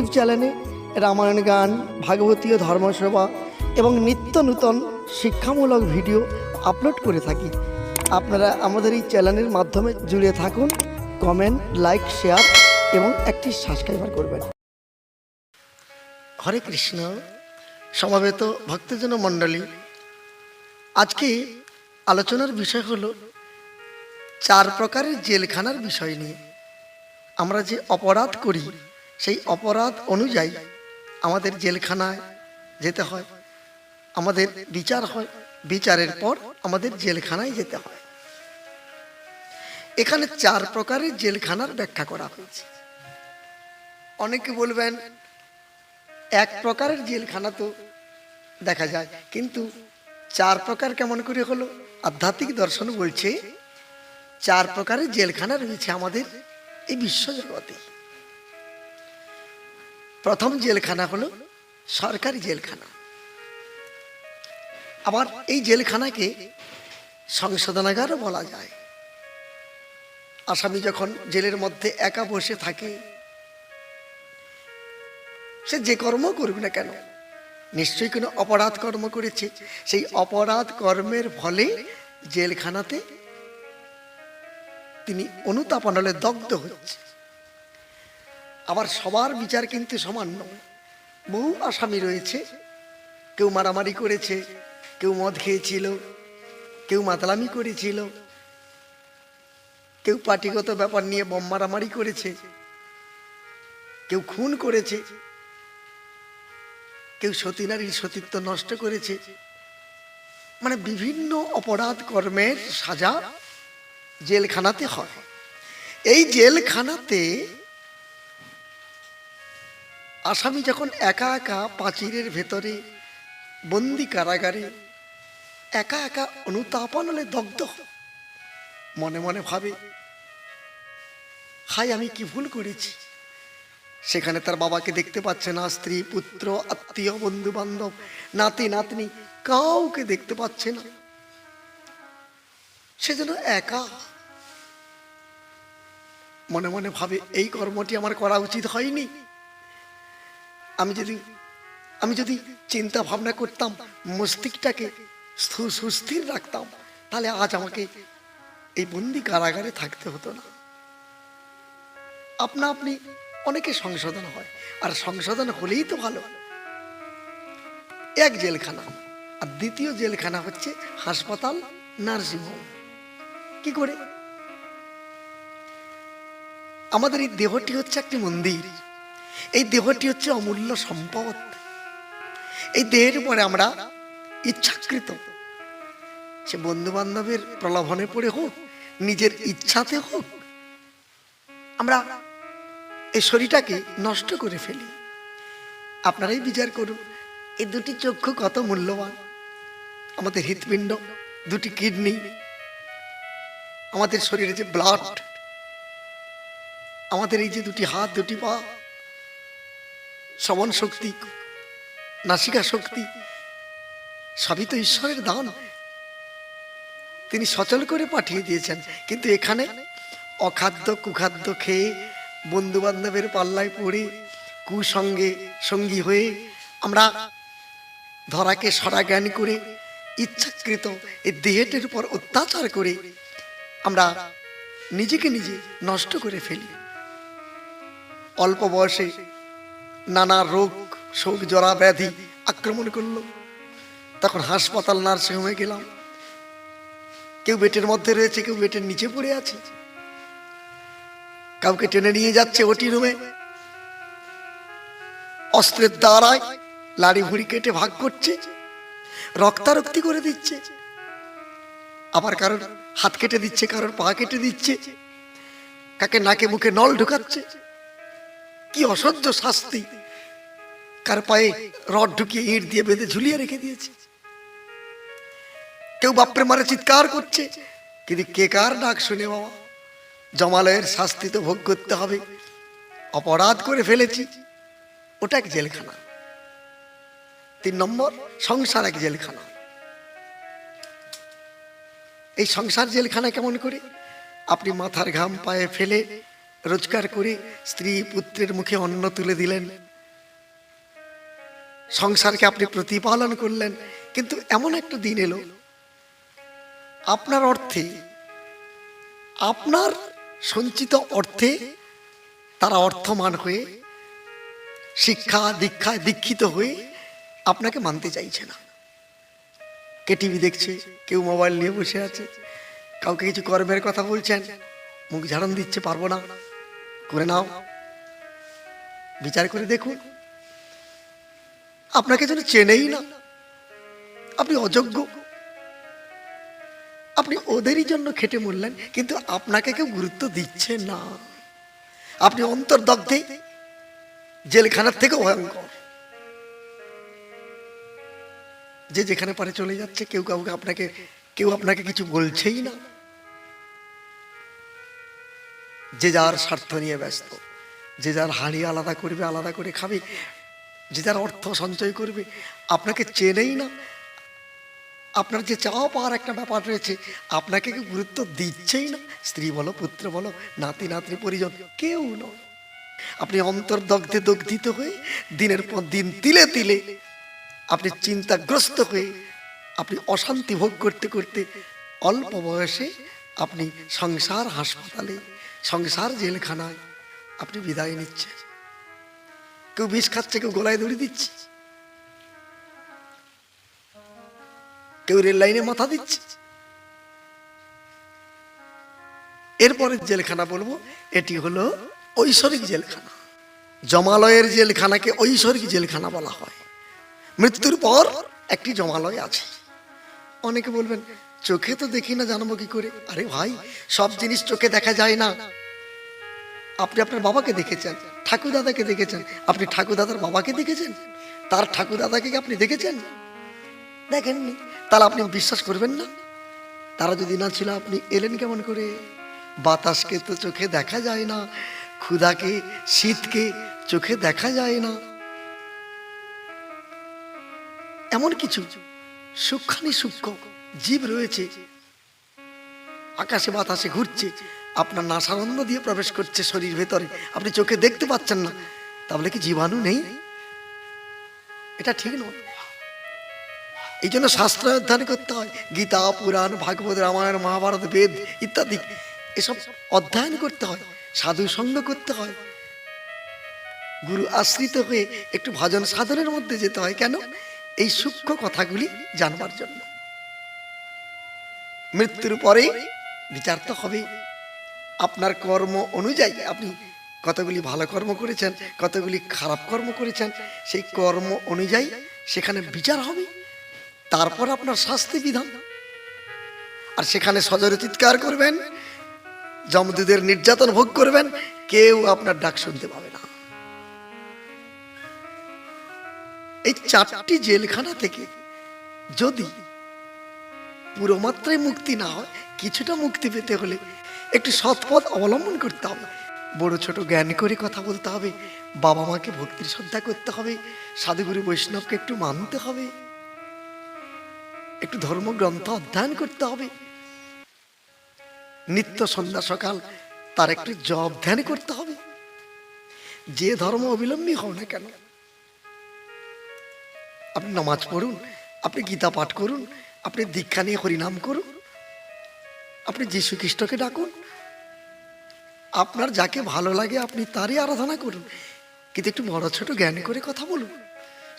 YouTube চ্যানেলে রামায়ণ গান ভাগবতীয় ধর্মসভা এবং নিত্য নূতন শিক্ষামূলক ভিডিও আপলোড করে থাকি। আপনারা আমাদের এই চ্যানেলের মাধ্যমে জুড়ে থাকুন, কমেন্ট, লাইক, শেয়ার এবং একটি সাবস্ক্রাইবার করবেন। হরে কৃষ্ণ, সমাবেত ভক্তজন মণ্ডলী, আজকে আলোচনার বিষয় হলো চার প্রকারের জেলখানার বিষয় নিয়ে। আমরা যে অপরাধ করি সেই অপরাধ অনুযায়ী আমাদের জেলখানায় যেতে হয়। আমাদের বিচার হয়। বিচারের পর আমাদের জেলখানায় যেতে হয়। এখানে চার প্রকারের জেলখানার ব্যাখ্যা করা হয়েছে। অনেকে বলবেন, এক প্রকারের জেলখানা তো দেখা যায়, কিন্তু চার প্রকার কেমন করে হলো? আধ্যাত্মিক দর্শন বলছে, চার প্রকারের জেলখানা রয়েছে আমাদের এই বিশ্বজগতে। প্রথম জেলখানা হলো সরকারি জেলখানা। আবার এই জেলখানাকে সংশোধনাগারও বলা যায়। আসামি যখন জেলের মধ্যে একা বসে থাকে, সে যে কর্ম করবে না কেন, নিশ্চয়ই কোনো অপরাধ কর্ম করেছে। সেই অপরাধ কর্মের ফলে জেলখানাতে তিনি অনুতাপনালে দগ্ধ হচ্ছে। আবার সবার বিচার কিন্তু সমান নয়। বহু আসামি রয়েছে। কেউ মারামারি করেছে, কেউ মদ খেয়েছিল, কেউ মাতলামি করেছিল, কেউ পার্টিগত ব্যাপার নিয়ে বোম মারামারি করেছে, কেউ খুন করেছে, কেউ সতী নারীর সতীত্ব নষ্ট করেছে। মানে বিভিন্ন অপরাধ কর্মের সাজা জেলখানাতে হয়। এই জেলখানাতে আসামি যখন একা একা পাঁচিরের ভেতরে, বন্দি কারাগারে, একা একা অনুতাপন হলে দগ্ধ, মনে মনে ভাবে হাই আমি কি ভুল করেছি? সেখানে তার বাবাকে দেখতে পাচ্ছে না, স্ত্রী, পুত্র, আত্মীয় বন্ধু বান্ধব নাতি, নাতনি, কাউকে দেখতে পাচ্ছে না। সে যেন একা। মনে মনে ভাবে, এই কর্মটি আমার করা উচিত হয়নি। আমি যদি আমি যদি চিন্তা ভাবনা করতাম, মস্তিষ্কটাকে স্থু- সুস্থির রাখতাম, তাহলে আজ আমাকে এই বন্দি কারাগারে থাকতে হতো না। আপনা আপনি অনেকে সংশোধন হয়, আর সংশোধন হলেই তো ভালো। এক জেলখানা, আর দ্বিতীয় জেলখানা হচ্ছে হাসপাতাল, নার্সিংহোম। কি করে? আমাদের এই দেহটি হচ্ছে একটি মন্দির। এই দেহটি হচ্ছে অমূল্য সম্পদ। এই দেহের উপরে আমরা ইচ্ছাকৃত। সে বন্ধু বান্ধবের প্রলোভনে পড়ে হোক, নিজের ইচ্ছাতে হোক, আমরা এই শরীরটাকে নষ্ট করে ফেলি। আপনারাই বিচার করুন, এই দুটি চক্ষু কত মূল্যবান? আমাদের হৃৎপিণ্ড, দুটি কিডনি, আমাদের শরীরে যে ব্লাড আমাদের এই যে দুটি হাত, দুটি পা সমান শক্তি, নাসিকা শক্তি, সবই তো ঈশ্বরের দান তিনি সচল করে পাঠিয়ে দিয়েছেন। কিন্তু এখানে অখাদ্য কুখাদ্য খেয়ে বন্ধু বান্ধবের পাল্লায় পড়ে কুসঙ্গে সঙ্গী হয়ে আমরা ধরাকে সরা জ্ঞান করে, ইচ্ছাকৃত এই দেহটির উপর অত্যাচার করে আমরা নিজেকে নিজে নষ্ট করে ফেলি। অল্প বয়সে নানা রোগ, শোক, জরা, ব্যাধি আক্রমণ করল। তখন হাসপাতাল নার্সিং হোমে গেলাম। কেউ বেটের মধ্যে রয়েছে, কেউ বেটের নিচে পড়ে আছে। কাউকে টেনে নিয়ে যাচ্ছে ওটি রুমে। অস্ত্রের দ্বারায় লাড়ি ভুড়ি কেটে ভাগ করছে, রক্তারক্তি করে দিচ্ছে। আবার কারোর হাত কেটে দিচ্ছে, কারোর পা কেটে দিচ্ছে। কাকে নাকে মুখে নল ঢুকাচ্ছে। কি অসহ্য শাস্তি। কার পায়ে রড ঢুকিয়ে ইট দিয়ে বেঁধে ঝুলিয়ে রেখে দিয়েছে। কেউ বাপরে মারে চিৎকার করছে, কিন্তু কে কার ডাক শুনে বাবা? জমালয়ের শাস্তি তো ভোগ করতে হবে। অপরাধ করে ফেলেছি, ওটা এক জেলখানা। তিন নম্বর, সংসার এক জেলখানা। এই সংসার জেলখানা কেমন করে? আপনি মাথার ঘাম পায়ে ফেলে রোজগার করে স্ত্রী পুত্রের মুখে অন্ন তুলে দিলেন। সংসারকে আপনি প্রতিপালন করলেন। কিন্তু এমন একটা দিন এলো। আপনার অর্থে, আপনার সঞ্চিত অর্থে তারা অর্থমান হয়ে, শিক্ষা দীক্ষায় দীক্ষিত হয়ে আপনাকে মানতে চাইছে না। কে টিভি দেখছে, কেউ মোবাইল নিয়ে বসে আছে, কাউকে কিছু কর্মের কথা বলছেন, মুখ ঝাড়ন দিচ্ছে, পারব না। করে নাও। বিচার করে দেখুন। আপনাকে যেন চেনেই না। আপনি অযোগ্য। আপনি ওদেরই জন্য খেটে মরলেন, কিন্তু আপনাকে কেউ গুরুত্ব দিচ্ছে না। আপনি অন্তর্দগ্ধে, জেলখানার থেকে ভয়ঙ্কর। যে যেখানে পারে চলে যাচ্ছে, কেউ কাউকে আপনাকে, কেউ আপনাকে কিছু বলছেই না। যে যার স্বার্থ নিয়ে ব্যস্ত, যে যার হাঁড়ি আলাদা করবে, আলাদা করে খাবে, যে যার অর্থ সঞ্চয় করবে, আপনাকে চেনেই না। আপনার যে চাওয়া পাওয়ার একটা ব্যাপার রয়েছে, আপনাকে গুরুত্ব দিচ্ছেই না। স্ত্রী বলো, পুত্র বলো, নাতি, নাতনি, পরিজন, কেউ নয়। আপনি অন্তর্দগ্ধে দগ্ধিত হয়ে দিনের পর দিন তিলে তিলে আপনি চিন্তাগ্রস্ত হয়ে আপনি অশান্তি ভোগ করতে করতে অল্প বয়সে আপনি সংসার হাসপাতালে সংসার জেলখানায় আপনি বিদায় নিচ্ছেন। কেউ বিষ খাচ্ছে, কেউ গলায় দড়ি দিচ্ছে। কেউ রেল লাইনে মাথা দিচ্ছে। এরপরে জেলখানা বলব, এটি হলো ঐশ্বরিক জেলখানা। জমালয়ের জেলখানাকে ঐশ্বরিক জেলখানা বলা হয়। মৃত্যুর পর একটি জমালয় আছে। অনেকে বলবেন চোখে তো দেখি না জানব কি করে। আরে ভাই, সব জিনিস চোখে দেখা যায় না। আপনি আপনার বাবাকে দেখেছেন ঠাকুর দাদাকে দেখেছেন। আপনি ঠাকুর দাদার বাবাকে দেখেছেন? তার ঠাকুর দাদাকে আপনি দেখেছেন? দেখেননি। তাহলে আপনি বিশ্বাস করবেন না? তারা যদি না ছিল, আপনি এলেন কেমন করে? বাতাসকে তো চোখে দেখা যায় না, ক্ষুধাকে, শীতকে চোখে দেখা যায় না। এমন কিছু সূক্ষ্মানি সূক্ষ্ম জীব রয়েছে। আকাশে বাতাসে ঘুরছে। আপনার নাসানন্দ দিয়ে প্রবেশ করছে শরীর ভেতরে। আপনি চোখে দেখতে পাচ্ছেন না। তাহলে কি জীবাণু নেই? এটা ঠিক নয়। এই জন্য শাস্ত্র অধ্যয়ন করতে হয়। গীতা, পুরাণ, ভাগবত, রামায়ণ, মহাভারত, বেদ ইত্যাদি। এসব অধ্যয়ন করতে হয়। সাধু সঙ্গ করতে হয়। গুরু আশ্রিত হয়ে একটু ভজন সাধনের মধ্যে যেতে হয়। কেন? এই সূক্ষ্ম কথাগুলি জানবার জন্য। মৃত্যুর পরে বিচার তো হবে আপনার কর্ম অনুযায়ী আপনি কতগুলি ভালো কর্ম করেছেন, কতগুলি খারাপ কর্ম করেছেন, সেই কর্ম অনুযায়ী সেখানে বিচার হবে। তারপর আপনার শাস্তি বিধান। আর সেখানে সজরে চিৎকার করবেন জমদুদের নির্যাতন ভোগ করবেন, কেউ আপনার ডাক শুনতে পাবে না। এই চারটি জেলখানা থেকে যদি পুরো মাত্রায় মুক্তি না হয়, কিছুটা মুক্তি পেতে হলে একটু সৎপথ অবলম্বন করতে হবে। বড় ছোট জ্ঞান করে কথা বলতে হবে। বাবা মাকে ভক্তির শ্রদ্ধা করতে হবে। সাধুগুরু বৈষ্ণবকে একটু মানতে হবে। একটু ধর্মগ্রন্থ অধ্যয়ন করতে হবে। নিত্য সন্ধ্যা সকাল তার একটু জব ধ্যান করতে হবে। যে ধর্ম অবিলম্বী হও না কেন আপনি নামাজ পড়ুন, আপনি গীতা পাঠ করুন, আপনি দীক্ষা নিয়ে হরিনাম করুন, আপনি যীশু খ্রিস্টকে ডাকুন। আপনার যাকে ভালো লাগে আপনি তারই আরাধনা করুন। কিন্তু একটু বড় ছোট জ্ঞান করে কথা বলুন।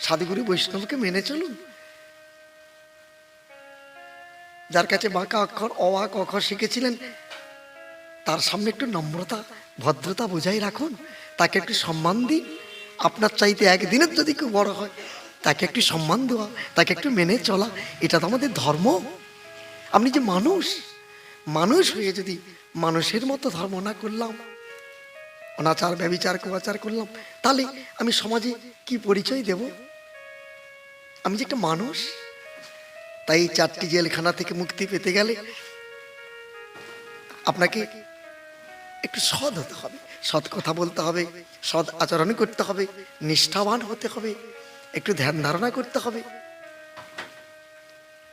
সাধুগুরু বৈষ্ণবকে মেনে চলুন। যার কাছে বাঁকা অক্ষর অওয়া অক্ষর শিখেছিলেন, তার সামনে একটু নম্রতা, ভদ্রতা বজায় রাখুন। তাকে একটু সম্মান দিন। আপনার চাইতে একদিনের যদি কেউ বড় হয় তাকে একটু সম্মান দেওয়া, তাকে একটু মেনে চলা, এটা তো আমাদের ধর্ম। আপনি যে মানুষ মানুষ হয়ে যদি মানুষের মতো ধর্ম না করলাম, অনাচার, ব্যবিচার, কুয়াচার করলাম, তাহলে আমি সমাজে কি পরিচয় দেব? আমি যে একটা মানুষ, তাই চারটি জেলখানা থেকে মুক্তি পেতে গেলে আপনাকে একটু সৎ হতে হবে, সৎ কথা বলতে হবে, সৎ আচরণ করতে হবে, নিষ্ঠাবান হতে হবে একটু ধ্যান ধারণা করতে হবে।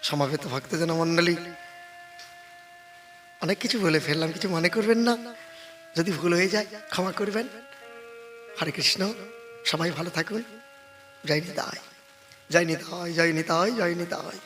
সমাবেত ভক্তজন মণ্ডলী অনেক কিছু বলে ফেললাম, কিছু মনে করবেন না। যদি ভুল হয়ে যায়, ক্ষমা করবেন। হরে কৃষ্ণ, সবাই ভালো থাকুন। জয় নিতাই। জয় নিতাই জয় নিতাই জয় নিতাই।